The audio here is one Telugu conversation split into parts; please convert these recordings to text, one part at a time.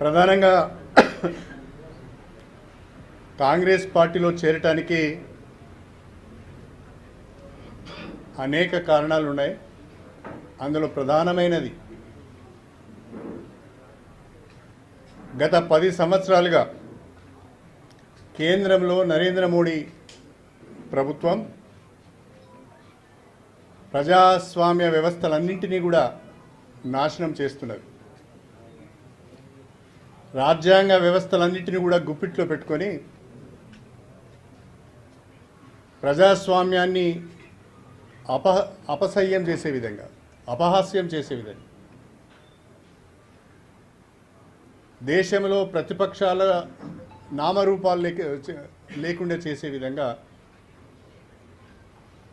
ప్రధానంగా కాంగ్రెస్ పార్టీలో చేరటానికి అనేక కారణాలు ఉన్నాయి అందులో ప్రధానమైనది గత పది సంవత్సరాలుగా కేంద్రంలో నరేంద్ర మోడీ ప్రభుత్వం ప్రజాస్వామ్య వ్యవస్థలన్నింటినీ కూడా నాశనం చేస్తున్నది. రాజ్యాంగ వ్యవస్థలన్నింటినీ కూడా గుప్పిట్లో పెట్టుకొని ప్రజాస్వామ్యాన్ని అప అపసహ్యం చేసే విధంగా అపహాస్యం చేసే విధంగా. దేశంలో ప్రతిపక్షాల నామరూపాలు లేక లేకుండా చేసే విధంగా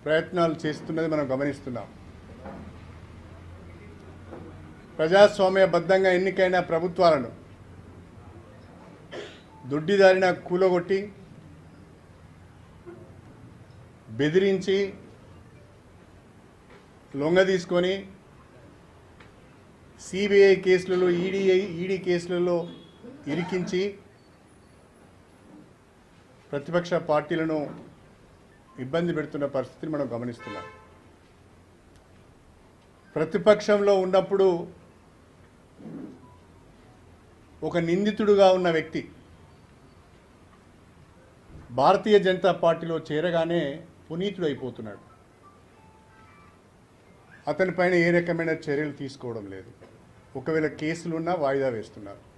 ప్రయత్నాలు చేస్తున్నది మనం గమనిస్తున్నాం. ప్రజాస్వామ్యబద్ధంగా ఎన్నికైన ప్రభుత్వాలను దొడ్డిదారిన కూలగొట్టి బెదిరించి లొంగ తీసుకొని సిబిఐ కేసులలో ఈడీఐ ఈడీ కేసులలో ఇరికించి ప్రతిపక్ష పార్టీలను ఇబ్బంది పెడుతున్న పరిస్థితిని మనం గమనిస్తున్నాం. ప్రతిపక్షంలో ఉన్నప్పుడు ఒక నిందితుడుగా ఉన్న వ్యక్తి భారతీయ జనతా పార్టీలో చేరగానే పునీతుడు అయిపోతున్నారు అతని అతనిపైన ఏ రకమైన చర్యలు తీసుకోవడం లేదు. ఒకవేళ కేసులున్నా వాయిదా వేస్తున్నారు.